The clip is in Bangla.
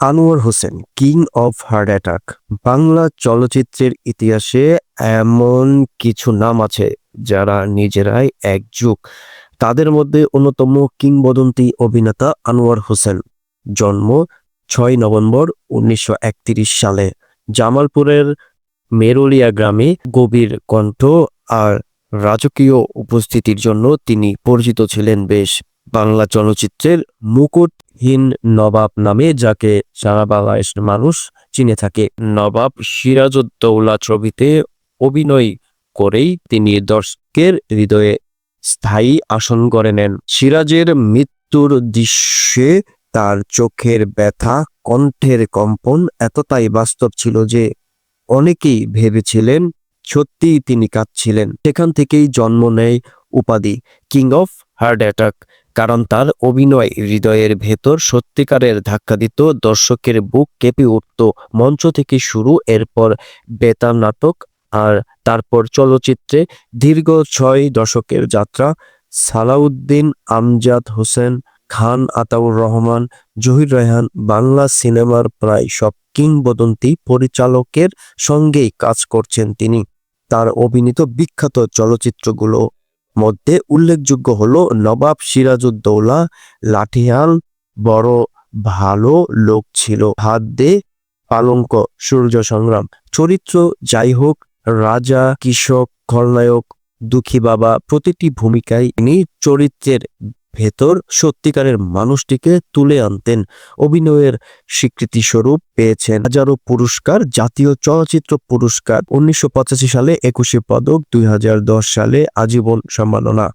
Anwar Hossain, king of heart attack. Bangla চলচ্চিত্রের ইতিহাসে এমন কিছু নাম আছে যারা নিজেরাই এক যুগ তাদের মধ্যে অন্যতম কিংবদন্তি অভিনেতা আনোয়ার হোসেন। জন্ম ছয় নভেম্বর উনিশশো একত্রিশ সালে। জামালপুরের মেরুলিয়া গ্রামে গভীর কণ্ঠ আর রাজকীয় উপস্থিতির জন্য তিনি পরিচিত ছিলেন বেশ। বাংলা চলচ্চিত্রের মুকুটহীন নবাব নামে যাকে সারা বাংলাদেশের মানুষ চিনে থাকে। নবাব সিরাজউদ্দৌলা ছবিতে অভিনয় করেই তিনি দর্শকের হৃদয়ে স্থায়ী আসন করে নেন। সিরাজের মৃত্যুর দৃশ্যে তার চোখের ব্যথা, কণ্ঠের কম্পন এতটাই বাস্তব ছিল যে অনেকেই ভেবেছিলেন সত্যিই তিনি কাঁদছিলেন। সেখান থেকেই জন্ম নেয় উপাধি, কিং অফ হার্ট অ্যাটাক। কারণ তার অভিনয় হৃদয়ের ভেতর সত্যিকারের ধাক্কা দিত, দর্শকের বুক কেঁপে উঠত। মঞ্চ থেকে শুরু, এরপর বেতার নাটক আর তারপর চলচ্চিত্রে দীর্ঘ ছয় দশকের যাত্রা। সালাউদ্দিন, আমজাদ হোসেন, খান আতাউর রহমান, জহির রায়হান, বাংলা সিনেমার প্রায় সব কিংবদন্তি পরিচালকের সঙ্গেই কাজ করছেন তিনি। তার অভিনীত বিখ্যাত চলচ্চিত্রগুলো মধ্যে উল্লেখযোগ্য হল নবাব সিরাজউদ্দৌলা, লাঠিয়াল, বড় ভালো লোক ছিল। হাত দে পালঙ্ক, সূর্য সংগ্রাম। চরিত্র যাই হোক, রাজা, কৃষক, খলনায়ক, দুঃখী বাবা, প্রতিটি ভূমিকায় তিনি চরিত্রের ভেতর সত্যিকারের মানুষটিকে তুলে আনতেন। অভিনয়ের স্বীকৃতি স্বরূপ পেয়েছেন হাজারো পুরস্কার, জাতীয় চলচ্চিত্র পুরস্কার, উনিশশো পঁচাশি সালে একুশে পদক, দুই হাজার দশ সালে আজীবন সম্মাননা।